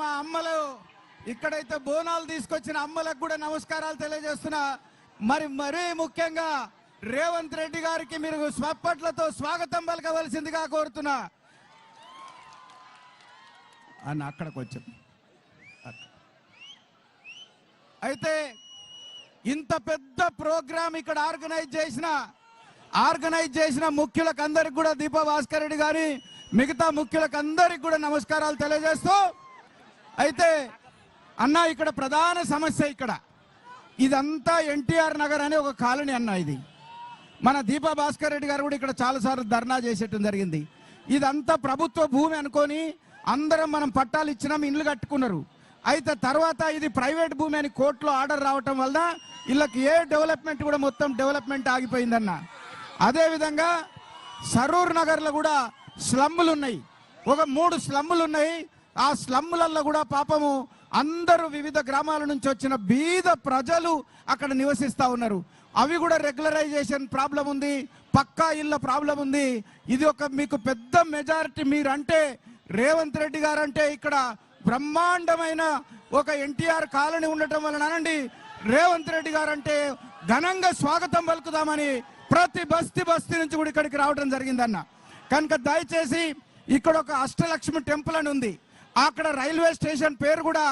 మా అమ్మలు ఇక్కడైతే బోనాలు తీసుకొచ్చిన అమ్మలకు కూడా నమస్కారాలు తెలియజేస్తున్నా. మరి మరీ ముఖ్యంగా రేవంత్ రెడ్డి గారికి మీరు స్వప్పట్లతో స్వాగతం పలకవలసిందిగా కోరుతున్నా. అని అక్కడికి వచ్చాం. అయితే ఇంత పెద్ద ప్రోగ్రాం ఇక్కడ ఆర్గనైజ్ చేసిన ఆర్గనైజ్ చేసిన ముఖ్యులకు అందరికి కూడా దీప భాస్కర్ రెడ్డి గారి మిగతా ముఖ్యులకు అందరికి కూడా నమస్కారాలు తెలియజేస్తూ అయితే అన్న ఇక్కడ ప్రధాన సమస్య ఇక్కడ. ఇదంతా ఎన్టీఆర్ నగర్ అనే ఒక కాలనీ అన్న ఇది. మన దీపా భాస్కర్ రెడ్డి గారు కూడా ఇక్కడ చాలాసార్లు ధర్నా చేసేయటం జరిగింది. ఇదంతా ప్రభుత్వ భూమి అనుకొని అందరం మనం పట్టాలు ఇచ్చినాం ఇండ్లు కట్టుకున్నారు. అయితే తర్వాత ఇది ప్రైవేట్ భూమి అని కోర్టులో ఆర్డర్ రావటం వల్ల వీళ్ళకి ఏ డెవలప్మెంట్ కూడా మొత్తం డెవలప్మెంట్ ఆగిపోయిందన్న. అదేవిధంగా సరూర్ నగర్లో కూడా స్లమ్ములు ఉన్నాయి. ఒక మూడు స్లమ్ములు ఉన్నాయి. ఆ స్లమ్ములలో కూడా పాపము అందరూ వివిధ గ్రామాల నుంచి వచ్చిన బీద ప్రజలు అక్కడ నివసిస్తా ఉన్నారు. అవి కూడా రెగ్యులరైజేషన్ ప్రాబ్లం ఉంది పక్కా ఇళ్ళ ప్రాబ్లం ఉంది. ఇది ఒక మీకు పెద్ద మెజారిటీ మీరంటే రేవంత్ రెడ్డి గారు అంటే ఇక్కడ బ్రహ్మాండమైన ఒక ఎన్టీఆర్ కాలనీ ఉండటం వలన అనండి రేవంత్ రెడ్డి గారు అంటే ఘనంగా స్వాగతం పలుకుదామని ప్రతి బస్తీ బస్తీ నుంచి కూడా ఇక్కడికి రావడం జరిగిందన్న. కనుక దయచేసి ఇక్కడ ఒక అష్టలక్ష్మి టెంపుల్ అని ఉంది. అక్కడ రైల్వే స్టేషన్ పేరు కూడా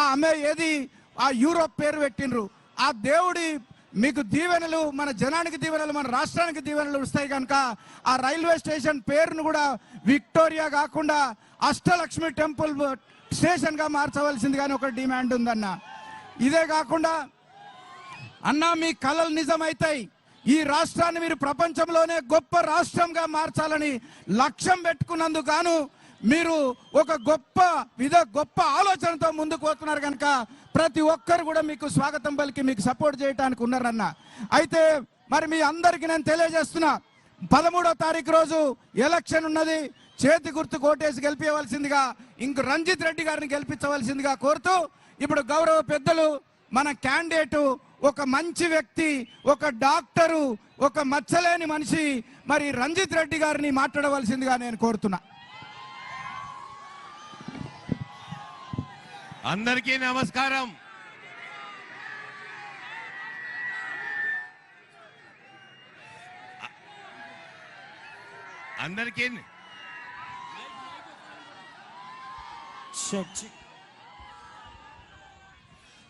ఆ అమ్మే ఏది? ఆ యూరోప్ పేరు పెట్టిండ్రు. ఆ దేవుడి మీకు దీవెనలు మన జనానికి దీవెనలు మన రాష్ట్రానికి దీవెనలు వస్తాయి కనుక ఆ రైల్వే స్టేషన్ పేరును కూడా విక్టోరియా కాకుండా అష్టలక్ష్మి టెంపుల్ స్టేషన్గా మార్చవలసింది కానీ ఒక డిమాండ్ ఉందన్న. ఇదే కాకుండా అన్నా మీ కళలు నిజమైతాయి. ఈ రాష్ట్రాన్ని మీరు ప్రపంచంలోనే గొప్ప రాష్ట్రంగా మార్చాలని లక్ష్యం పెట్టుకున్నందుకు గాను మీరు ఒక గొప్ప విధ గొప్ప ఆలోచనతో ముందుకు వస్తున్నారు కనుక ప్రతి ఒక్కరు కూడా మీకు స్వాగతం పలికి మీకు సపోర్ట్ చేయడానికి ఉన్నారన్న. అయితే మరి మీ అందరికీ నేను తెలియజేస్తున్నా పదమూడో తారీఖు రోజు ఎలక్షన్ ఉన్నది. చేతి గుర్తు కోటేసి గెలిపించవలసిందిగా ఇంక రంజిత్ రెడ్డి గారిని గెలిపించవలసిందిగా కోరుతూ ఇప్పుడు గౌరవ పెద్దలు మన క్యాండిడేటు ఒక మంచి వ్యక్తి ఒక డాక్టరు ఒక మచ్చలేని మనిషి మరి రంజిత్ రెడ్డి గారిని మాట్లాడవలసిందిగా నేను కోరుతున్నా. అందరికీ నమస్కారం. అందరికీ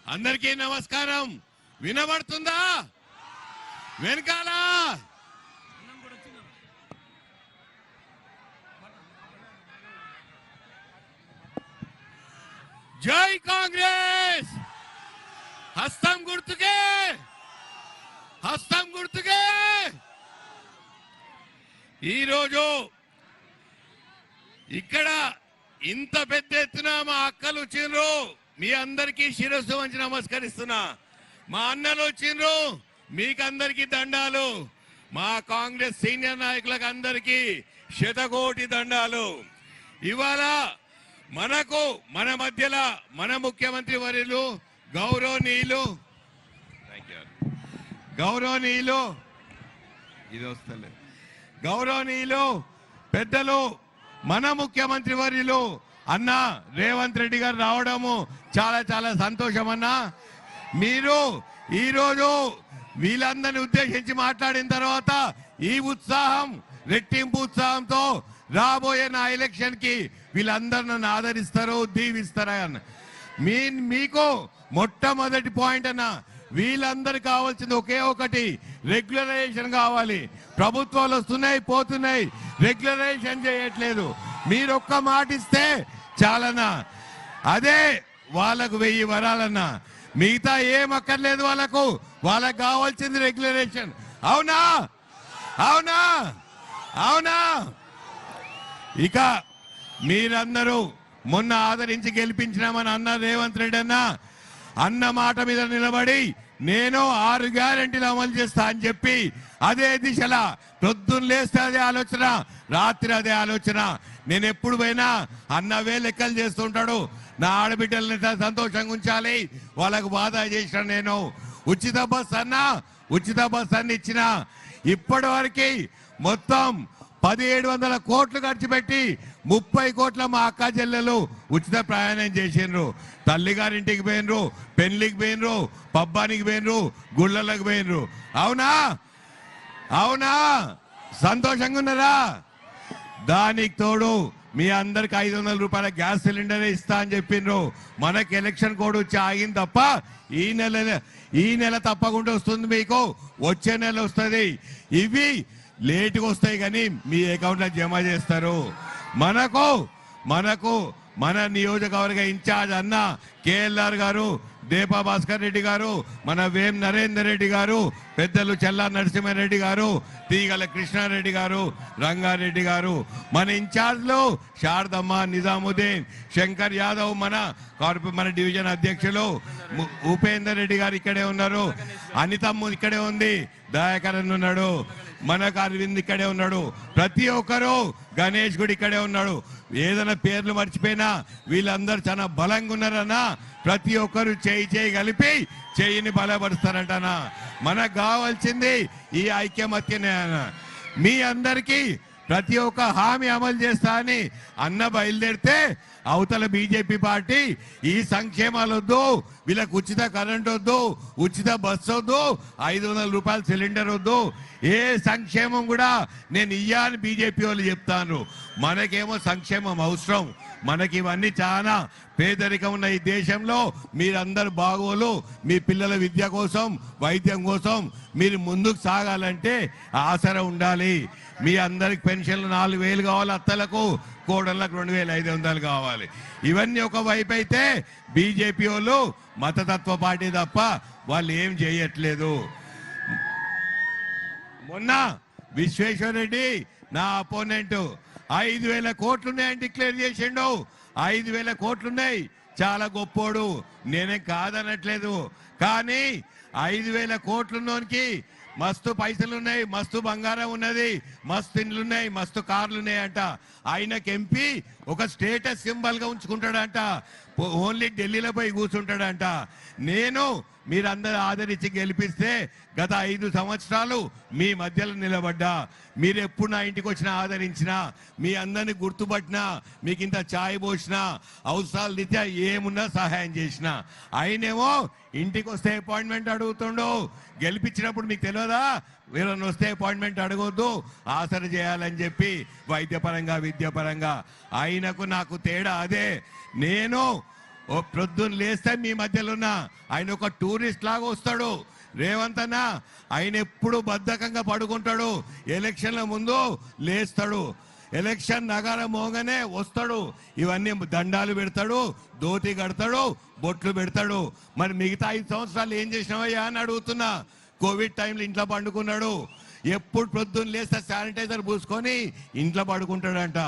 అందరికీ నమస్కారం. వినబడుతుందా? వెనకాల. జై కాంగ్రెస్! హస్తం గుర్తుకే! హస్తం గుర్తుకే! ఈరోజు ఇక్కడ ఇంత పెద్ద ఎత్తున మా అక్కలు వచ్చిండ్రు. మీ అందరికీ శిరస్సు వంచి నమస్కరిస్తున్నా. మా అన్నలు వచ్చిండ్రు. మీకందరికీ దండాలు. మా కాంగ్రెస్ సీనియర్ నాయకులకు అందరికీ శతకోటి దండాలు. ఇవాళ మనకు మన మధ్యలో మన ముఖ్యమంత్రి వర్యులు గౌరవనీయులు. గౌరవనీయులు. ఇది వస్తలేదు గౌరవనీయులు పెద్దలు మన ముఖ్యమంత్రి వర్యులు. అన్న రేవంత్ రెడ్డి గారు రావడము చాలా చాలా సంతోషం అన్న. మీరు ఈరోజు వీళ్ళందరిని ఉద్దేశించి మాట్లాడిన తర్వాత ఈ ఉత్సాహం రెట్టింపు ఉత్సాహంతో రాబోయే నా ఎలక్షన్కి వీళ్ళందరూ నన్ను ఆదరిస్తారు దీవిస్తారా అన్న మీ మీకు మొట్టమొదటి పాయింట్ అన్న వీళ్ళందరు కావాల్సింది ఒకే ఒకటి రెగ్యులరైజేషన్ కావాలి. ప్రభుత్వాలు వస్తున్నాయి పోతున్నాయి. రెగ్యులరైజేషన్ చేయట్లేదు. మీరు ఒక్క మాట ఇస్తే చాలన్నా. అదే వాళ్ళకు వెయ్యి వరాలన్నా. మిగతా ఏం అక్కర్లేదు వాళ్ళకు. వాళ్ళకు కావాల్సింది రెగ్యులరేషన్ అవునా? అవునా? అవునా? ఇక మీరందరూ మొన్న ఆదరించి గెలిపించినామని అన్న రేవంత్ రెడ్డి అన్న అన్న మాట మీద నిలబడి నేను ఆరు గ్యారంటీలు అమలు చేస్తా అని చెప్పి అదే దిశలా ప్రొద్దున లేస్తే అదే ఆలోచన రాత్రి అదే ఆలోచన. నేను ఎప్పుడు పోయినా అన్నవే లెక్కలు చేస్తుంటాడు నా ఆడబిడ్డల్ని సంతోషంగా ఉంచాలి? వాళ్ళకు బాధ చేసిన నేను. ఉచిత బస్ అన్న ఉచిత బస్ అన్న ఇచ్చిన. ఇప్పటి మొత్తం పదిహేడు వందల కోట్లు ఖర్చు పెట్టి ముప్పై కోట్ల మా అక్క చెల్లెలు ఉచిత ప్రయాణం చేసిండ్రు. తల్లిగారింటికి పోయినరు పెళ్ళికి పోయినరు పబ్బానికి పోయినరు గుళ్ళలకు పోయినరు అవునా? అవునా? సంతోషంగా ఉన్నారా? దానికి తోడు మీ అందరికి ఐదు వందల రూపాయల గ్యాస్ సిలిండరే ఇస్తా అని చెప్పిండ్రు. మనకి ఎలక్షన్ కోడ్ వచ్చి ఆగింది తప్ప ఈ నెల ఈ నెల తప్పకుండా వస్తుంది మీకు. వచ్చే నెల వస్తుంది. ఇవి లేటుగా వస్తాయి కానీ మీ అకౌంట్లో జమ చేస్తారు. మనకు మనకు మన నియోజకవర్గ ఇన్ఛార్జ్ అన్న కేఎల్ఆర్ గారు దీపా భాస్కర్ రెడ్డి గారు మన వేం నరేందర్ రెడ్డి గారు పెద్దలు చెల్లా నరసింహారెడ్డి గారు తీగల కృష్ణారెడ్డి గారు రంగారెడ్డి గారు. మన ఇన్ఛార్జ్లు శారదమ్మ నిజాముద్దీన్ శంకర్ యాదవ్ మన కార్పొ మన డివిజన్ అధ్యక్షులు ఉపేందర్ రెడ్డి గారు ఇక్కడే ఉన్నారు. అనితమ్ము ఇక్కడే ఉంది. దయాకరన్ ఉన్నాడు. మనకు అరవింద్ ఇక్కడే ఉన్నాడు. ప్రతి ఒక్కరు గణేష్ గుడి ఇక్కడే ఉన్నాడు. ఏదైనా పేర్లు మర్చిపోయినా వీళ్ళందరూ చాలా బలంగా ఉన్నారన్నా ప్రతి ఒక్కరు చేయి చేయి కలిపి చేయిని బలపరుస్తారంటనా మనకు కావాల్సింది ఈ ఐక్యమత్యనే అన్న. మీ అందరికీ ప్రతి ఒక్క హామీ అమలు చేస్తా అని అన్న బయలుదేరితే అవతల బీజేపీ పార్టీ ఈ సంక్షేమాలు వద్దు వీళ్ళకు ఉచిత కరెంట్ వద్దు ఉచిత బస్సు వద్దు ఐదు వందల రూపాయల సిలిండర్ వద్దు ఏ సంక్షేమం కూడా నేను ఇయ్యా అని బీజేపీ వాళ్ళు చెప్తాను మనకేమో సంక్షేమం అవసరం. మనకి ఇవన్నీ చాలా పేదరికం ఉన్న ఈ దేశంలో మీరందరు బాగోలు మీ పిల్లల విద్య కోసం వైద్యం కోసం మీరు ముందుకు సాగాలంటే ఆసర ఉండాలి. మీ అందరికి పెన్షన్లు నాలుగు వేలు కావాలి అత్తలకు కోడళ్ళకు రెండు వేల ఐదు వందలు కావాలి. ఇవన్నీ ఒక వైపు అయితే బీజేపీ వాళ్ళు మతతత్వ పార్టీ తప్ప వాళ్ళు ఏం చేయట్లేదు. మొన్న విశ్వేశ్వరరెడ్డి నా అపోనెంట్ ఐదు వేల కోట్లున్నాయని డిక్లేర్ చేసిండు. ఐదు వేల కోట్లున్నాయి. చాలా గొప్పోడు. నేనే కాదనట్లేదు. కానీ ఐదు వేల కోట్లున్నోనికి మస్తు పైసలు ఉన్నాయి మస్తు బంగారం ఉన్నది మస్తు ఇండ్లు ఉన్నాయి మస్తు కార్లు ఉన్నాయంట ఆయనకి ఎంపీ ఒక స్టేటస్ సింబల్గా ఉంచుకుంటాడంట. ఓన్లీ ఢిల్లీలో పోయి కూర్చుంటాడంట. నేను మీరందరూ ఆదరించి గెలిపిస్తే గత ఐదు సంవత్సరాలు మీ మధ్యలో నిలబడ్డా. మీరు ఎప్పుడు నా ఇంటికి వచ్చినా ఆదరించినా మీ అందరిని గుర్తుపట్టినా మీకు ఇంత ఛాయ్ పోసినా అవసరాలు రీత్యా ఏమున్నా సహాయం చేసిన. ఆయనేమో ఇంటికి వస్తే అపాయింట్మెంట్ అడుగుతుండో. గెలిపించినప్పుడు మీకు తెలియదా? వీళ్ళని వస్తే అపాయింట్మెంట్ అడగొద్దు. ఆసరి చేయాలని చెప్పి వైద్యపరంగా విద్యాపరంగా. ఆయనకు నాకు తేడా అదే. నేను ఓ ప్రొద్దున లేస్తే మీ మధ్యలో ఉన్న ఆయన ఒక టూరిస్ట్ లాగా వస్తాడు. రేవంత్ అన్న ఆయన ఎప్పుడు బద్ధకంగా పడుకుంటాడు. ఎలక్షన్ల ముందు లేస్తాడు. ఎలక్షన్ నగరం మోగానే వస్తాడు. ఇవన్నీ దండాలు పెడతాడు దోతి కడతాడు బొట్లు పెడతాడు. మరి మిగతా ఐదు సంవత్సరాలు ఏం చేసినావయ్యా అని అడుగుతున్నా. కోవిడ్ టైంలో ఇంట్లో పండుకున్నాడు. ఎప్పుడు ప్రొద్దున లేస్తే శానిటైజర్ పూసుకొని ఇంట్లో పడుకుంటాడంట.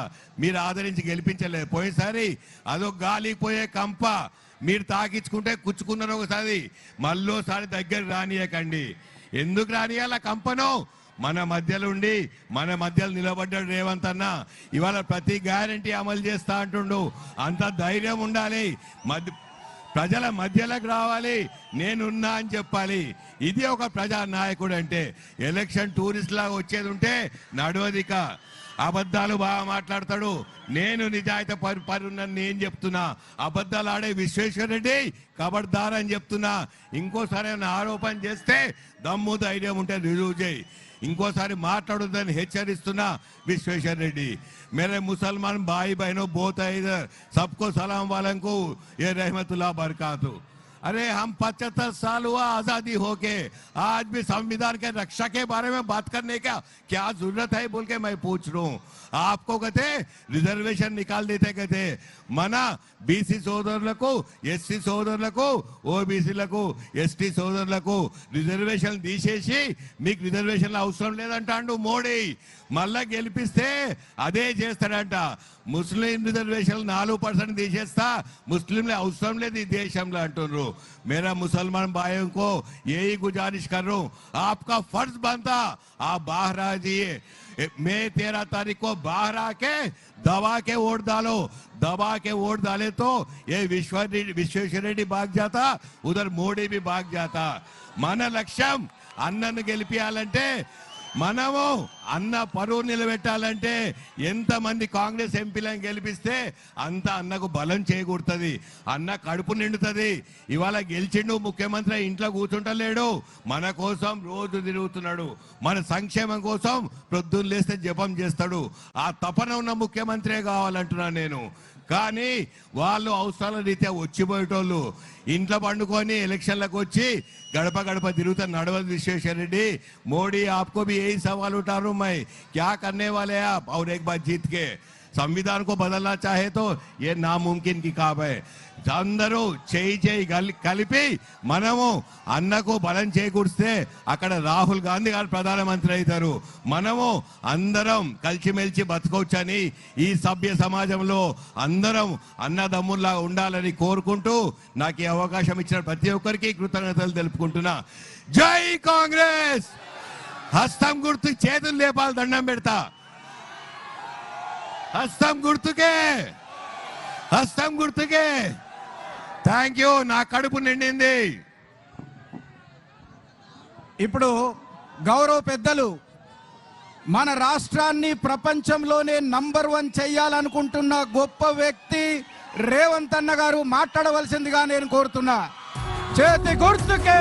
మీరు ఆదరించి గెలిపించలేదు పోయేసారి అదొక గాలికి పోయే కంప మీరు తాకించుకుంటే కుచ్చుకున్నారు ఒకసారి. మళ్ళోసారి దగ్గర రానియకండి. ఎందుకు రానియాల కంపను? మన మధ్యలో ఉండి మన మధ్యలో నిలబడ్డాడు రేవంత్ అన్న. ఇవాళ ప్రతి గ్యారంటీ అమలు చేస్తా అంటుండు. అంత ధైర్యం ఉండాలి. మధ్య ప్రజల మధ్యలోకి రావాలి నేనున్నా అని చెప్పాలి. ఇది ఒక ప్రజా నాయకుడు అంటే ఎలక్షన్ టూరిస్ట్ లాగా వచ్చేది ఉంటే నడవదిక అబద్ధాలు బాగా మాట్లాడతాడు. నేను నిజాయితీ పరి పరున్నని నేను చెప్తున్నా. అబద్ధాలు ఆడే విశ్వేశ్వర రెడ్డి కబడ్దార్ అని చెప్తున్నా. ఇంకోసారి ఏమైనా ఆరోపణ చేస్తే దమ్ము ధైర్యం ఉంటే రుజువు చేయి. ఇంకోసారి మాట్లాడొద్దని హెచ్చరిస్తున్నా విశ్వేశ్వర రెడ్డి. మేరే ముసల్మాన్ బాయి బహనో బోత్ ఐదర్. సబ్కో సలాం వాళ్ళకు ఏ రహమతుల్లా బర్కాతు. अरे हम पचहत्तर साल हुआ आजादी होके आज भी संविधान के रक्षा के बारे में बात करने का क्या जरूरत है बोल के मैं पूछ रहा हूँ आपको कहते రిజర్వేషన్ నికాల్ దేతే कहते మన బీసీ సోదరులకు ఎస్సీ సోదరులకు ఓబీసీలకు ఎస్టీ సోదరులకు రిజర్వేషన్ తీసేసి మీకు రిజర్వేషన్లు అవసరం లేదంటాడు మోడీ మళ్ళా గెలిపిస్తే అదే చేస్తాడంట ముస్లిం రిజర్వేషన్ నాలుగు పర్సెంట్ తీసేస్తా ముస్లింలు అవసరం లేదు ఈ దేశంలో అంటున్నారు मेरा मुसलमान भाइयों को यही गुजारिश कर रहा हूं आपका फर्ज बनता आप बाहर आ जाइए मैं तेरह तारीख को बाहर आके दबा के वोट डालो दबा के वोट डाले तो ये विश्व विश्वेश्वर रेड्डी भाग जाता उधर మోడీ भी भाग जाता మన లక్ష్యం అన్నను గెలిపించాలంటే మనము అన్న పరువు నిలబెట్టాలంటే ఎంతమంది కాంగ్రెస్ ఎంపీలను గెలిపిస్తే అంత అన్నకు బలం చేకూరుతుంది. అన్న కడుపు నిండుతుంది. ఇవాళ గెలిచిండు ముఖ్యమంత్రి ఇంట్లో కూర్చుంటలేడు. మన కోసం రోజు తిరుగుతున్నాడు. మన సంక్షేమం కోసం ప్రొద్దున్న లేస్తే జపం చేస్తాడు. ఆ తపన ఉన్న ముఖ్యమంత్రే కావాలంటున్నాను నేను. కానీ వాళ్ళు అవసరాల రీత్యా వచ్చిపోయేటోళ్ళు ఇంట్లో పండుకొని ఎలక్షన్లకు వచ్చి గడప గడప తిరుగుతా నడవదు విశ్వేశ్వర రెడ్డి మోడీ आपको भी यही सवाल उठा रहा हूं मैं क्या करने वाले हैं आप और एक बार जीत के संविधान को बदलना चाहे तो ये नामुमकिन की काम है అందరూ చేయి చేయి కలి కలిపి మనము అన్నకు బలం చేకూర్స్తే అక్కడ రాహుల్ గాంధీ గారు ప్రధానమంత్రి అవుతారు మనము అందరం కలిసిమెలిసి బతకొచ్చని ఈ సభ్య సమాజంలో అందరం అన్నదమ్ముల్లా ఉండాలని కోరుకుంటూ నాకు ఈ అవకాశం ఇచ్చిన ప్రతి ఒక్కరికి కృతజ్ఞతలు తెలుపుకుంటున్నా జై కాంగ్రెస్ హస్తం గుర్తు చేతులు లేపాలి దండం పెడతా హస్తం గుర్తుకే. హస్తం గుర్తుకే. థ్యాంక్ యూ నా కడుపు నిండింది. ఇప్పుడు గౌరవ పెద్దలు మన రాష్ట్రాన్ని ప్రపంచంలోనే నంబర్ వన్ చెయ్యాలనుకుంటున్న గొప్ప వ్యక్తి రేవంత్ అన్న గారు మాట్లాడవలసిందిగా నేను కోరుతున్నా. చేతి గుర్తుకే.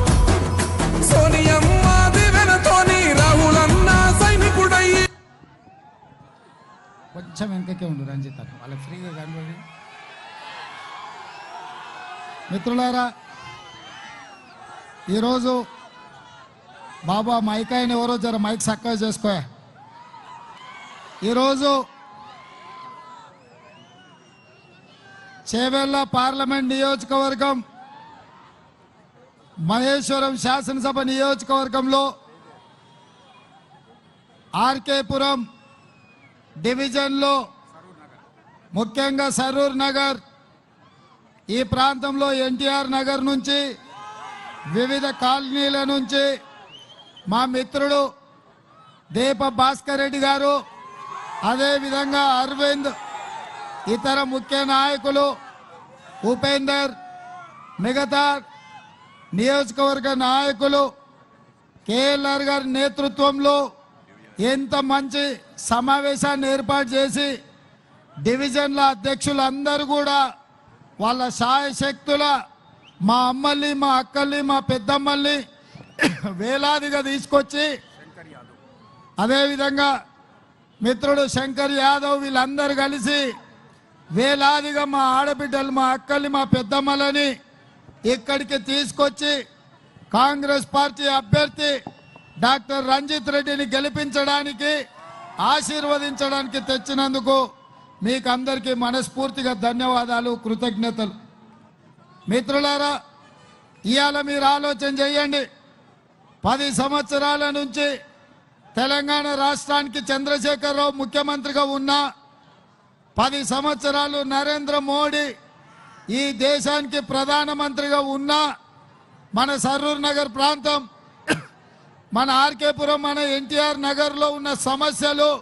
కొంచెం వెనకకే ఉండు రంజిత్ అన్న వాళ్ళకి ఫ్రీగా కనబడి మిత్రులారా ఈరోజు బాబా మైక్ అయిన ఎవరో జర మైక్ చక్కగా చేసుకో. ఈరోజు చేవెళ్ళ పార్లమెంట్ నియోజకవర్గం మహేశ్వరం శాసనసభ నియోజకవర్గంలో ఆర్కేపురం డివిజన్లో ముఖ్యంగా సరూర్ నగర్ ఈ ప్రాంతంలో ఎన్టీఆర్ నగర్ నుంచి వివిధ కాలనీల నుంచి మా మిత్రుడు దీప భాస్కర్ రెడ్డి గారు అదేవిధంగా అరవింద్ ఇతర ముఖ్య నాయకులు ఉపేందర్ మిగతా నియోజకవర్గ నాయకులు కేఎల్ఆర్ గారి నేతృత్వంలో ఎంత మంచి సమావేశాన్ని ఏర్పాటు చేసి డివిజన్ల అధ్యక్షులందరూ కూడా వాళ్ళ సాయశక్తుల మా అమ్మల్ని మా అక్కల్ని మా పెద్దమ్మల్ని వేలాదిగా తీసుకొచ్చి అదేవిధంగా మిత్రుడు శంకర్ యాదవ్ వీళ్ళందరూ కలిసి వేలాదిగా మా ఆడబిడ్డలు మా అక్కల్ని మా పెద్దమ్మలని ఇక్కడికి తీసుకొచ్చి కాంగ్రెస్ పార్టీ అభ్యర్థి డాక్టర్ రంజిత్ రెడ్డిని గెలిపించడానికి ఆశీర్వదించడానికి తెచ్చినందుకు మీకు అందరికీ మనస్ఫూర్తిగా ధన్యవాదాలు కృతజ్ఞతలు. మిత్రులారా ఇవాళ మీరు ఆలోచన చేయండి. పది సంవత్సరాల నుంచి తెలంగాణ రాష్ట్రానికి చంద్రశేఖరరావు ముఖ్యమంత్రిగా ఉన్నా పది సంవత్సరాలు నరేంద్ర మోడీ ఈ దేశానికి ప్రధానమంత్రిగా ఉన్నా మన సరూర్ నగర్ ప్రాంతం మన ఆర్కేపురం మన ఎన్టీఆర్ నగర్లో ఉన్న సమస్యలు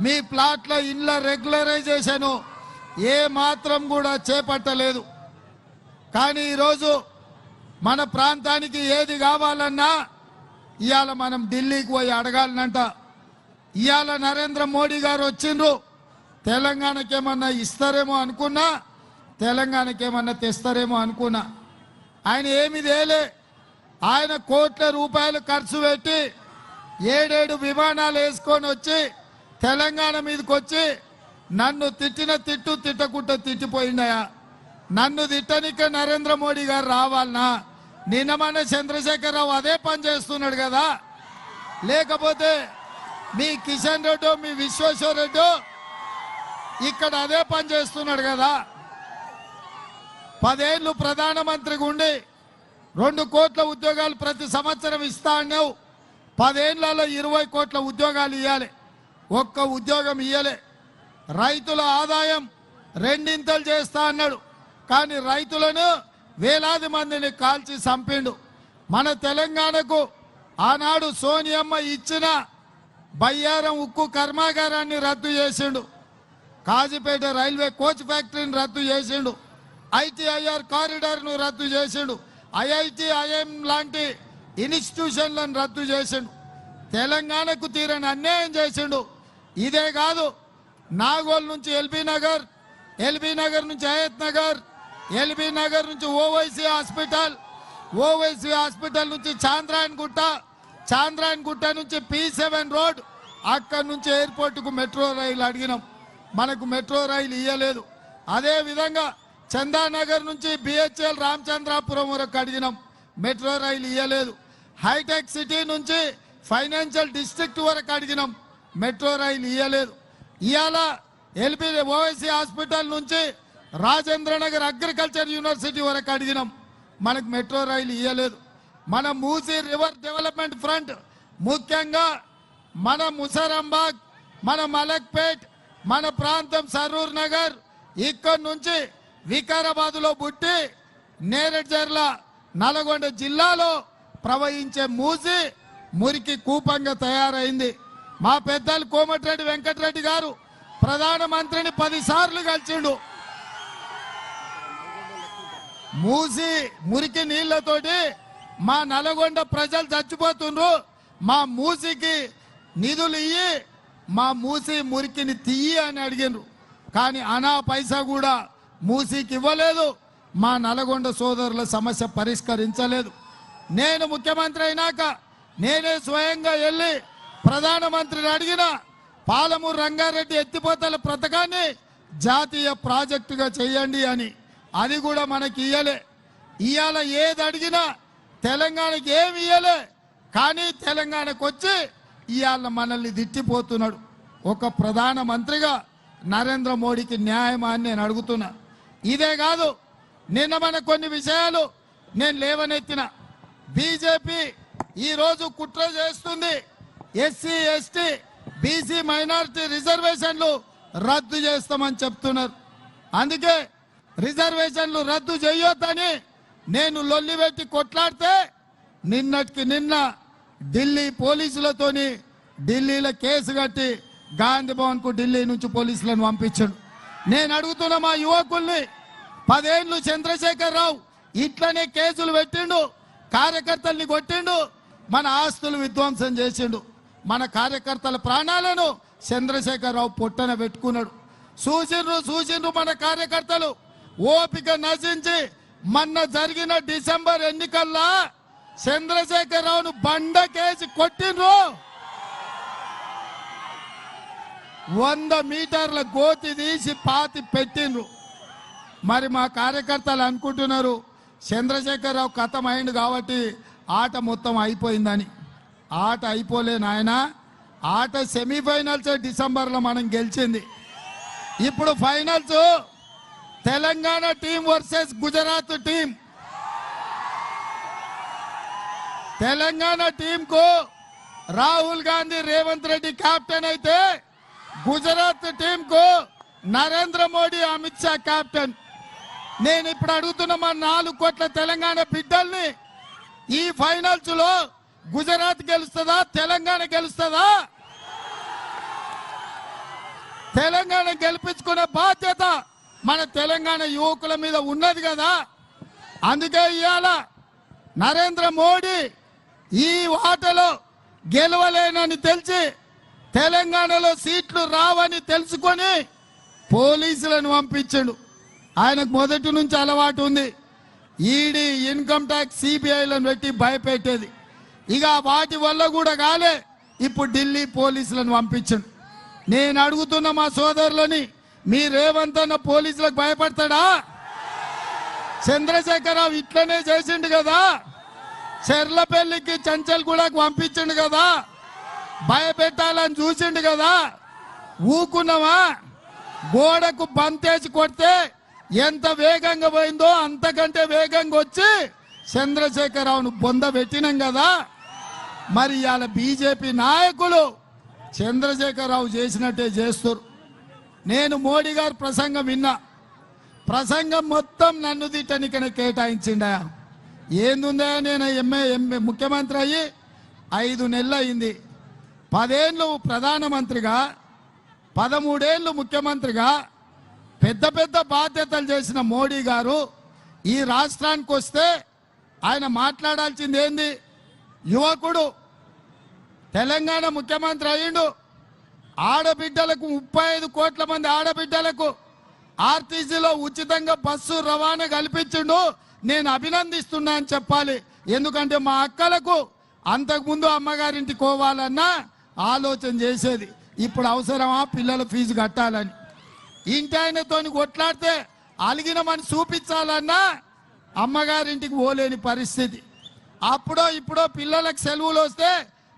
మీ ప్లాట్ల ఇండ్ల రెగ్యులరైజేషన్ ఏ మాత్రం కూడా చేపట్టలేదు. కానీ ఈరోజు మన ప్రాంతానికి ఏది కావాలన్నా ఇవాళ మనం ఢిల్లీకి పోయి అడగాలనంట. ఇవాళ నరేంద్ర మోడీ గారు వచ్చిండ్రు. తెలంగాణకి ఏమన్నా ఇస్తారేమో అనుకున్నా తెలంగాణకి ఏమన్నా తెస్తారేమో అనుకున్నా. ఆయన ఏమి తేలే. ఆయన కోట్ల రూపాయలు ఖర్చు పెట్టి ఏడేడు విమానాలు వేసుకొని వచ్చి తెలంగాణ మీదకి వచ్చి నన్ను తిట్టిన తిట్టు తిట్టకుండా తిట్టిపోయినాయా నన్ను తిట్టనిక నరేంద్ర మోడీ గారు రావాలనా? నిన్న మన చంద్రశేఖరరావు అదే పని చేస్తున్నాడు కదా. లేకపోతే మీ కిషన్ రెడ్డి మీ విశ్వేశ్వర రెడ్డి ఇక్కడ అదే పని చేస్తున్నాడు కదా. పదేళ్ళు ప్రధానమంత్రిగా ఉండి రెండు కోట్ల ఉద్యోగాలు ప్రతి సంవత్సరం ఇస్తా అన్నావు. పదేళ్ళలో ఇరవై కోట్ల ఉద్యోగాలు ఇవ్వాలి ఒక్క ఉద్యోగం ఇవ్వలే రైతుల ఆదాయం రెండింతలు చేస్తా అన్నాడు. కానీ రైతులను వేలాది మందిని కాల్చి చంపిండు. మన తెలంగాణకు ఆనాడు సోనియమ్మ ఇచ్చిన బయ్యారం ఉక్కు కర్మాగారాన్ని రద్దు చేసిండు. కాజీపేట రైల్వే కోచ్ ఫ్యాక్టరీని రద్దు చేసిండు. ఐటీఐఆర్ కారిడార్ను రద్దు చేసిండు. ఐఐటి ఐఎం లాంటి ఇన్స్టిట్యూషన్లను రద్దు చేసిండు. తెలంగాణకు తీరని అన్యాయం చేసిండు. ఇదే కాదు నాగోల్ నుంచి ఎల్బీ నగర్ ఎల్బీ నగర్ నుంచి అయత్ నగర్ ఎల్బీ నగర్ నుంచి ఓవైసీ హాస్పిటల్ ఓవైసీ హాస్పిటల్ నుంచి చాంద్రాయన్ గుట్ట చాంద్రాయన్ గుట్ట నుంచి పి సెవెన్ రోడ్ అక్కడి నుంచి ఎయిర్పోర్ట్కు మెట్రో రైలు అడిగినాం. మనకు మెట్రో రైలు ఇయ్యలేదు. అదేవిధంగా చందానగర్ నుంచి బిహెచ్ఎల్ రామచంద్రాపురం వరకు అడిగినాం. మెట్రో రైలు ఇయ్యలేదు. హైటెక్ సిటీ నుంచి ఫైనాన్షియల్ డిస్ట్రిక్ట్ వరకు అడిగినాం. మెట్రో రైలు ఇయ్యలేదు. ఇవాళ ఎల్బీ ఓవైసీ హాస్పిటల్ నుంచి రాజేంద్ర నగర్ అగ్రికల్చర్ యూనివర్సిటీ వరకు అడిగినాం. మనకు మెట్రో రైలు ఇయ్యలేదు. మన మూసీ రివర్ డెవలప్మెంట్ ఫ్రంట్ ముఖ్యంగా మన ముసరాంబాగ్ మన మలక్పేట్ మన ప్రాంతం సరూర్ నగర్ ఇక్కడి నుంచి వికారాబాద్లో పుట్టి నేరెడ్జర్ల నల్గొండ జిల్లాలో ప్రవహించే మూసి మురికి కూపంగా తయారైంది. మా పెద్దలు కోమటిరెడ్డి వెంకటరెడ్డి గారు ప్రధానమంత్రిని పదిసార్లు కలిసిండు. మూసి మురికి నీళ్ళతోటి మా నల్గొండ ప్రజలు చచ్చిపోతుండ్రు. మా మూసికి నిధులు ఇయ్యి మా మూసి మురికిని తీయి అని అడిగిండ్రు. కానీ అనా పైసా కూడా మూసీకి ఇవ్వలేదు. మా నల్గొండ సోదరుల సమస్య పరిష్కరించలేదు. నేను ముఖ్యమంత్రి అయినాక నేనే స్వయంగా వెళ్ళి ప్రధానమంత్రిని అడిగిన పాలమూరు రంగారెడ్డి ఎత్తిపోతల పథకాన్ని జాతీయ ప్రాజెక్టుగా చేయండి అని. అది కూడా మనకి ఇయ్యలే. ఇవాళ ఏది అడిగినా తెలంగాణకి ఏమి ఇయ్యలే. కానీ తెలంగాణకు వచ్చి ఇవాళ మనల్ని దిట్టిపోతున్నాడు ఒక ప్రధానమంత్రిగా నరేంద్ర మోడీకి న్యాయమా అని నేను అడుగుతున్నా. ఇదే కాదు నిన్న మన కొన్ని విషయాలు నేను లేవనెత్తిన. బీజేపీ ఈరోజు కుట్ర చేస్తుంది. ఎస్సీ ఎస్టీ బీసీ మైనారిటీ రిజర్వేషన్లు రద్దు చేస్తామని చెప్తున్నారు. అందుకే రిజర్వేషన్లు రద్దు చేయొద్దని నేను లొల్లిపెట్టి కొట్లాడితే నిన్నటికి నిన్న ఢిల్లీ పోలీసులతోని ఢిల్లీలో కేసు కట్టి గాంధీ భవన్కు ఢిల్లీ నుంచి పోలీసులను పంపించాడు. నేను అడుగుతున్న మా యువకుల్ని పదేళ్ళు చంద్రశేఖర్ రావు ఇట్లనే కేసులు పెట్టిండు కార్యకర్తల్ని కొట్టిండు మన ఆస్తులు విధ్వంసం చేసిండు. మన కార్యకర్తల ప్రాణాలను చంద్రశేఖర్ రావు పొట్టన పెట్టుకున్నాడు. చూసిండ్రు చూసిండ్రు మన కార్యకర్తలు. ఓపిక నశించి మొన్న జరిగిన డిసెంబర్ ఎన్నికల్లో చంద్రశేఖర్ రావును బండకేసి కొట్టిండ్రు. వంద మీటర్ల గోతి తీసి పాతి పెట్టిండ్రు. మరి మా కార్యకర్తలు అనుకుంటున్నారు చంద్రశేఖరరావు కథం అయింది కాబట్టి ఆట మొత్తం అయిపోయిందని. ఆట అయిపోలే నాయన ఆట సెమీఫైనల్స్ డిసెంబర్లో మనం గెలిచింది. ఇప్పుడు finals Telangana team versus Gujarat team Telangana టీంకు Rahul Gandhi Revanth Reddy captain అయితే గుజరాత్ టీంకు నరేంద్ర మోడీ అమిత్ షా కెప్టెన్. నేను ఇప్పుడు అడుగుతున్న మా నాలుగు కోట్ల తెలంగాణ బిడ్డల్ని ఈ ఫైనల్స్లో గుజరాత్ గెలుస్తుందా తెలంగాణ గెలుస్తుందా? తెలంగాణ గెలిపించుకునే బాధ్యత మన తెలంగాణ యువకుల మీద ఉన్నది కదా. అందుకే ఇవాళ నరేంద్ర మోడీ ఈ ఆటలో గెలవలేనని తెలిసి తెలంగాణలో సీట్లు రావని తెలుసుకొని పోలీసులను పంపించాడు. ఆయనకు మొదటి నుంచి అలవాటు ఉంది. ఈడీ ఇన్కమ్ ట్యాక్స్ సిబిఐలను పెట్టి భయపెట్టేది. ఇక వాటి వల్ల కూడా కాలే ఇప్పుడు ఢిల్లీ పోలీసులను పంపించాడు. నేను అడుగుతున్న మా సోదరులని మీ రేవంత్ పోలీసులకు భయపడతాడా? చంద్రశేఖరరావు ఇట్లనే చేసిండు కదా? చెర్లపల్లికి చంచల్ కూడా పంపించిండు కదా? భయపెట్టాలని చూసిండు కదా? ఊకున్నావా? గోడకు బంతేసి కొడితే ఎంత వేగంగా పోయిందో అంతకంటే వేగంగా వచ్చి చంద్రశేఖరరావును బొంద పెట్టినాం కదా. మరి ఇవాళ బీజేపీ నాయకులు చంద్రశేఖరరావు చేసినట్టే చేస్తారు. నేను మోడీ గారి ప్రసంగం విన్నా. ప్రసంగం మొత్తం నన్ను తిట్టనికనే కేటాయించిండా? ఏందుందా? నేను ఎంఏ ఎంఏ ముఖ్యమంత్రి అయ్యి ఐదు నెలలు అయింది. పదేళ్ళు ప్రధానమంత్రిగా పదమూడేళ్ళు ముఖ్యమంత్రిగా పెద్ద పెద్ద బాధ్యతలు చేసిన మోడీ గారు ఈ రాష్ట్రానికి వస్తే ఆయన మాట్లాడాల్సింది ఏంది? యువకుడు తెలంగాణ ముఖ్యమంత్రి అయ్యిండు. ఆడబిడ్డలకు ముప్పై ఐదు కోట్ల మంది ఆడబిడ్డలకు ఆర్టీసీలో ఉచితంగా బస్సు రవాణా కల్పించిండు. నేను అభినందిస్తున్నా అని చెప్పాలి. ఎందుకంటే మా అక్కలకు అంతకుముందు అమ్మగారింటికి పోవాలన్నా ఆలోచన చేసేది. ఇప్పుడు అవసరమా పిల్లల ఫీజు కట్టాలని. ఇంటి ఆయనతోని కొట్లాడితే అలిగినమని చూపించాలన్నా అమ్మగారింటికి పోలేని పరిస్థితి. అప్పుడో ఇప్పుడో పిల్లలకు సెలవులు వస్తే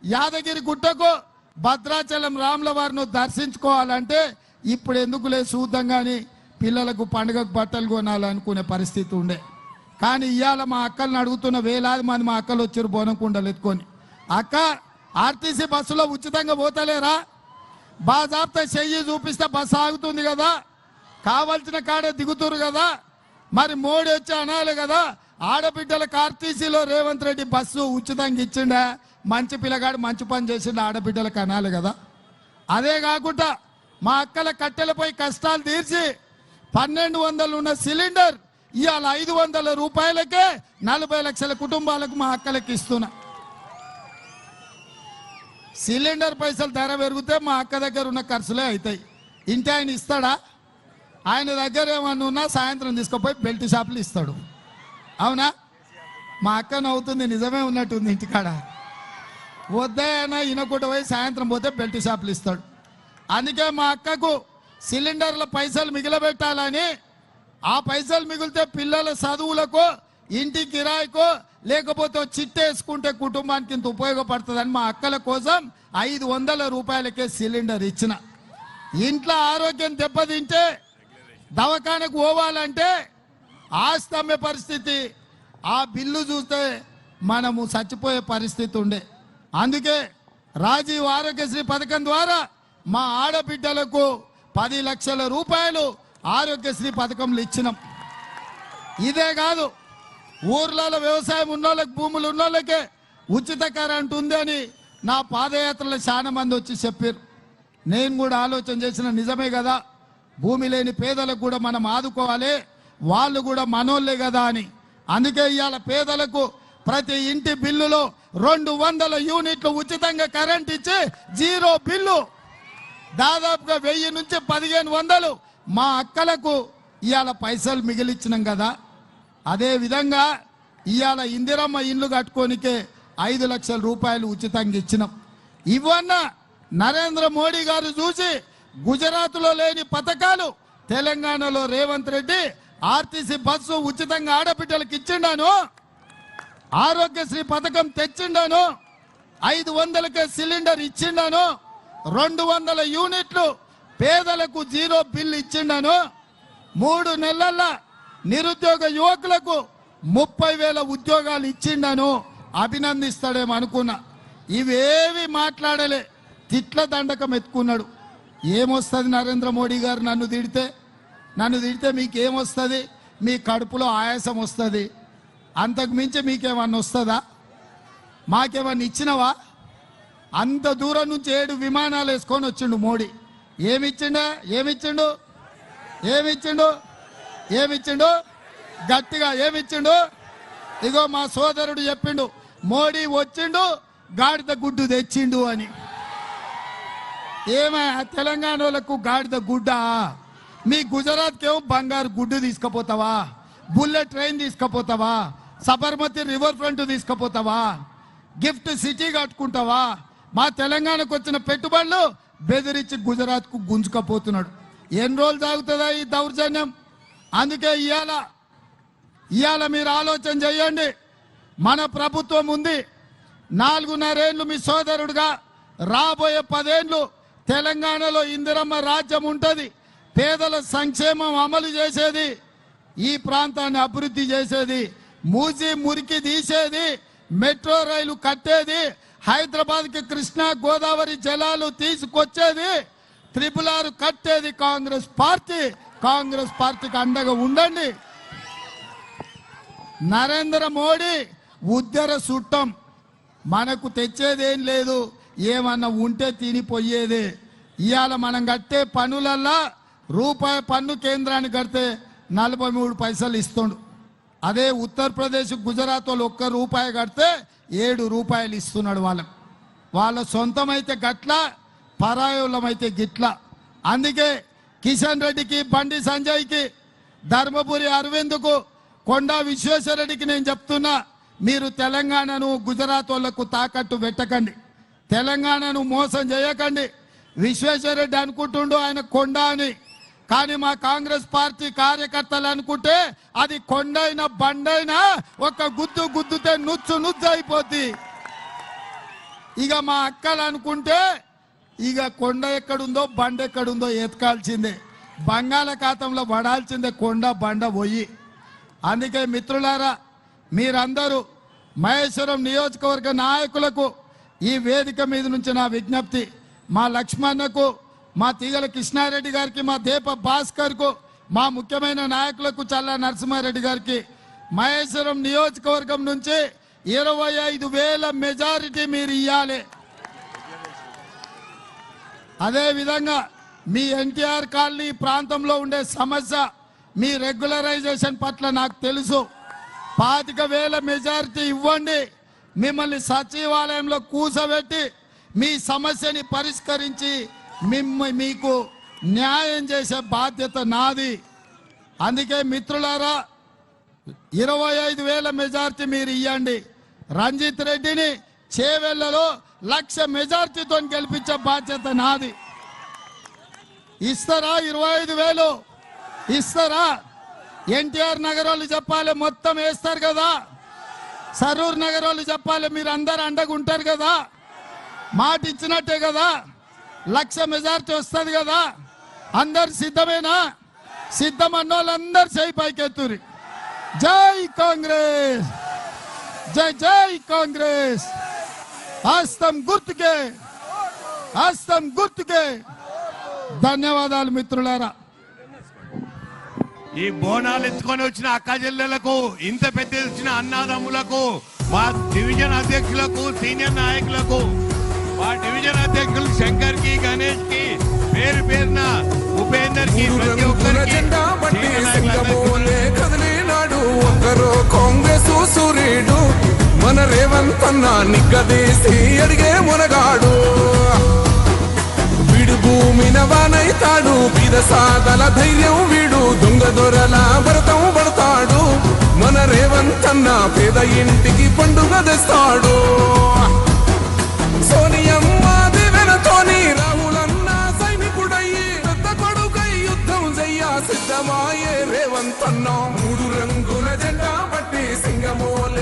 యాదగిరి గుట్టకు భద్రాచలం రాముల వారిని దర్శించుకోవాలంటే ఇప్పుడు ఎందుకులే చూద్దాం కానీ పిల్లలకు పండుగకు బట్టలు కొనాలనుకునే పరిస్థితి ఉండే. కానీ ఇవాళ మా అక్కలను అడుగుతున్న వేలాది మంది మా అక్కలు వచ్చారు బోనకుండలు ఎత్తుకొని. అక్క ఆర్టీసీ బస్సులో ఉచితంగా పోతలేరా? బాజాబ్త చెయ్యి చూపిస్తే బస్సు ఆగుతుంది కదా? కావలసిన కాడే దిగుతురు కదా? మరి మోడీ వచ్చి అనాలి కదా? ఆడబిడ్డలకు ఆర్టీసీలో రేవంత్ రెడ్డి బస్సు ఉచితంగా ఇచ్చిండా? మంచి పిల్లగాడు మంచి పని చేసిండు ఆడబిడ్డలకు అనాలి కదా? అదే కాకుండా మా అక్కల కట్టెలపై కష్టాలు తీర్చి పన్నెండు వందలు ఉన్న సిలిండర్ ఇవాళ ఐదు వందల రూపాయలకే నలభై లక్షల కుటుంబాలకు మా అక్కలకి ఇస్తున్నా. సిలిండర్ పైసలు ధర పెరిగితే మా అక్క దగ్గర ఉన్న ఖర్చులే అవుతాయి. ఇంటి ఆయన ఇస్తాడా? ఆయన దగ్గర ఏమన్నా ఉన్నా సాయంత్రం తీసుకుపోయి బెల్ట్ షాపులు ఇస్తాడు. అవునా? మా అక్క నవ్వుతుంది నిజమే ఉన్నట్టుంది ఇంటికాడ. వద్దాయన ఈయనకూట పోయి సాయంత్రం పోతే బెల్ట్ షాపులు ఇస్తాడు. అందుకే మా అక్కకు సిలిండర్ల పైసలు మిగిలబెట్టాలని ఆ పైసలు మిగిలితే పిల్లల చదువులకు ఇంటి కిరాయికో లేకపోతే చిట్టేసుకుంటే వేసుకుంటే కుటుంబానికి ఇంత ఉపయోగపడుతుందని మా అక్కల కోసం ఐదు వందల రూపాయలకే సిలిండర్ ఇచ్చిన. ఇంట్లో ఆరోగ్యం దెబ్బతింటే దవాఖానకు పోవాలంటే ఆస్తమ్య పరిస్థితి ఆ బిల్లు చూస్తే మనము చచ్చిపోయే పరిస్థితి ఉండే. అందుకే రాజీవ్ ఆరోగ్యశ్రీ పథకం ద్వారా మా ఆడబిడ్డలకు పది లక్షల రూపాయలు ఆరోగ్యశ్రీ పథకంలో ఇచ్చినాం. ఇదే కాదు ఊర్లలో వ్యవసాయం ఉన్నోళ్ళకి భూములు ఉన్నోళ్ళకే ఉచిత కరెంట్ ఉందని నా పాదయాత్రలో చాలా మంది వచ్చి చెప్పారు. నేను కూడా ఆలోచన చేసిన నిజమే కదా భూమి లేని పేదలకు కూడా మనం ఆదుకోవాలి వాళ్ళు కూడా మనోళ్ళే కదా అని. అందుకే ఇవాళ పేదలకు ప్రతి ఇంటి బిల్లులో రెండు వందల యూనిట్లు ఉచితంగా కరెంట్ ఇచ్చి జీరో బిల్లు. దాదాపుగా వెయ్యి నుంచి పదిహేను వందలు మా అక్కలకు ఇవాళ పైసలు మిగిలిచ్చినాం కదా. అదే విధంగా ఇవాళ ఇందిరమ్మ ఇండ్లు కట్టుకోనికే ఐదు లక్షల రూపాయలు ఉచితంగా ఇచ్చినాం. ఇవన్న నరేంద్ర మోడీ గారు చూసి గుజరాత్లో లేని పథకాలు తెలంగాణలో రేవంత్ రెడ్డి ఆర్టీసీ బస్సు ఉచితంగా ఆడబిడ్డలకు ఇచ్చిండాను ఆరోగ్యశ్రీ పథకం తెచ్చిండాను ఐదు వందలకే సిలిండర్ ఇచ్చిండాను రెండు వందల యూనిట్లు పేదలకు జీరో బిల్ ఇచ్చిండాను మూడు నెలల నిరుద్యోగ యువకులకు ముప్పై వేల ఉద్యోగాలు ఇచ్చిండను అభినందిస్తాడేమో అనుకున్నా. ఇవేవి మాట్లాడలే తిట్ల దండకం ఎత్తుకున్నాడు. ఏమొస్తుంది నరేంద్ర మోడీ గారు నన్ను తిడితే? నన్ను తిడితే మీకేమొస్తుంది? మీ కడుపులో ఆయాసం వస్తుంది. అంతకు మించి మీకేమన్నా వస్తుందా? మాకేమన్నా ఇచ్చినవా? అంత దూరం నుంచి ఏడు విమానాలు వేసుకొని వచ్చిండు మోడీ. ఏమిచ్చిండు? ఏమిచ్చిండు? ఏమిచ్చిండు? ఏమిచ్చిండు? గట్టిగా ఏమిచ్చిండు? ఇగో మా సోదరుడు చెప్పిండు మోడీ వచ్చిండు గాడిద గుడ్డు తెచ్చిండు అని. ఏమై తెలంగాణ వాళ్ళకు గాడిద గుడ్డ? మీ గుజరాత్కి ఏమో బంగారు గుడ్డు తీసుకుపోతావా? బుల్లెట్ ట్రైన్ తీసుకుపోతావా? సబర్మతి రివర్ ఫ్రంట్ తీసుకుపోతావా? గిఫ్ట్ సిటీ కట్టుకుంటావా? మా తెలంగాణకు వచ్చిన పెట్టుబడులు బెదిరించి గుజరాత్కు గుంజుకపోతున్నాడు. ఎన్ని రోజులు తాగుతుందా ఈ దౌర్జన్యం? అందుకే ఇవాళ ఇవాళ మీరు ఆలోచన చేయండి. మన ప్రభుత్వం ఉంది. నాలుగున్నరేళ్ళు మీ సోదరుడుగా రాబోయే పదేళ్ళు తెలంగాణలో ఇందిరమ్మ రాజ్యం ఉంటుంది. పేదల సంక్షేమం అమలు చేసేది ఈ ప్రాంతాన్ని అభివృద్ధి చేసేది మూసి మురికి తీసేది మెట్రో రైలు కట్టేది హైదరాబాద్కి కృష్ణా గోదావరి జలాలు తీసుకొచ్చేది త్రిపుల్ ఆర్ కట్టేది కాంగ్రెస్ పార్టీ. కాంగ్రెస్ పార్టీకి అండగా ఉండండి. నరేంద్ర మోడీ ఉద్దర సుట్టం. మనకు తెచ్చేదేం లేదు. ఏమన్నా ఉంటే తినిపోయేదే. ఇవాళ మనం కట్టే పనులల్లా రూపాయి పన్ను కేంద్రాన్ని కడితే నలభై మూడు పైసలు ఇస్తుండు. అదే ఉత్తరప్రదేశ్ గుజరాత్ వాళ్ళు ఒక్క రూపాయి కడితే ఏడు రూపాయలు ఇస్తున్నాడు వాళ్ళకు వాళ్ళ సొంతమైతే గట్ల పరాయులమైతే గిట్ల. అందుకే కిషన్ రెడ్డికి బండి సంజయ్కి ధర్మపురి అరవింద్కు కొండా విశ్వేశ్వరరెడ్డికి నేను చెప్తున్నా మీరు తెలంగాణను గుజరాత్ వాళ్ళకు తాకట్టు పెట్టకండి. తెలంగాణను మోసం చేయకండి. విశ్వేశ్వరరెడ్డి అనుకుంటుండు ఆయన కొండ అని. కానీ మా కాంగ్రెస్ పార్టీ కార్యకర్తలు అనుకుంటే అది కొండైనా బండైనా ఒక గుద్దు గుద్దుతే నుచ్చు నుచ్చు అయిపోద్ది. ఇక మా అక్కలు అనుకుంటే ఇక కొండ ఎక్కడుందో బండ ఎక్కడుందో ఎతకాల్సిందే బంగాళాఖాతంలో పడాల్సిందే కొండ బండ పోయి అందుకే మిత్రులారా మీరందరూ మహేశ్వరం నియోజకవర్గ నాయకులకు ఈ వేదిక మీద నుంచి నా విజ్ఞప్తి. మా లక్ష్మణకు మా తీగల కృష్ణారెడ్డి గారికి మా దీప భాస్కర్కు మా ముఖ్యమైన నాయకులకు చల్లా నరసింహారెడ్డి గారికి మహేశ్వరం నియోజకవర్గం నుంచి ఇరవై ఐదు వేల మెజారిటీ మీరు ఇవ్వాలి అదేవిధంగా మీ ఎన్టీఆర్ కాలనీ ప్రాంతంలో ఉండే సమస్య మీ రెగ్యులరైజేషన్ పట్ల నాకు తెలుసు. పాతిక వేల మెజారిటీ ఇవ్వండి. మిమ్మల్ని సచివాలయంలో కూసబెట్టి మీ సమస్యని పరిష్కరించి మిమ్మ మీకు న్యాయం చేసే బాధ్యత నాది. అందుకే మిత్రులారా ఇరవై ఐదు వేల మెజార్టీ మీరు ఇవ్వండి రంజిత్ రెడ్డిని చేవెళ్ళలో లక్ష మెజార్టీతో గెలిపించే బాధ్యత నాది. ఇస్తారా ఇరవై ఐదు వేలు? ఇస్తారా? ఎన్టీఆర్ నగర్ వాళ్ళు చెప్పాలి మొత్తం వేస్తారు కదా. సరూర్ నగర్ వాళ్ళు చెప్పాలి మీరు అందరు అండగా ఉంటారు కదా. మాట ఇచ్చినట్టే కదా. లక్ష మెజార్టీ వస్తుంది కదా. అందరు సిద్ధమేనా? సిద్ధం అన్న వాళ్ళందరు చేయి పైకెత్తురి జై కాంగ్రెస్! జై జై కాంగ్రెస్! హస్తం గుర్తుకే హస్తం గుర్తుకే. ధన్యవాదాలు మిత్రులారా. ఈ బోనాలు ఎత్తుకొని వచ్చిన అక్క చెల్లెలకు ఇంత పెద్ద వచ్చిన అన్నాదమ్ములకు మా డివిజన్ అధ్యక్షులకు సీనియర్ నాయకులకు మా డివిజన్ అధ్యక్షులు శంకర్కి గణేష్కి పేరు పేరున ఉపేందర్కి ప్రతి ఒక్కరికి ఒక్కరు కాంగ్రెస్ సూర్యుడు మన రేవంతన్నా నిగ్గదీసి అడిగే మునగాడు. వీడు భూమిన వానైతాడు బీద ధైర్యం వీడు దొంగ దొరల భరతం పడతాడు. మన రేవంతన్నా పేద ఇంటికి పండుగ తెస్తాడు. సోనియమ్మ యుద్ధం సిద్ధమాయే రేవంత్ మూడు రంగుల జెండా బట్టి సింగమోలే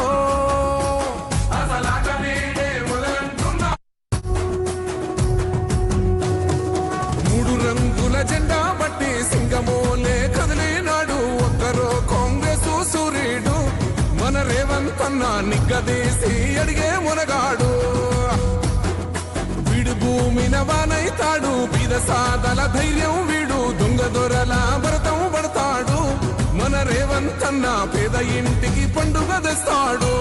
భూమిన బీద సాదల ధైర్యం వీడు. దొంగ దొరల భరతం పడతాడు. మన రేవంతన్న పేద ఇంటికి పండుగ తెస్తాడు.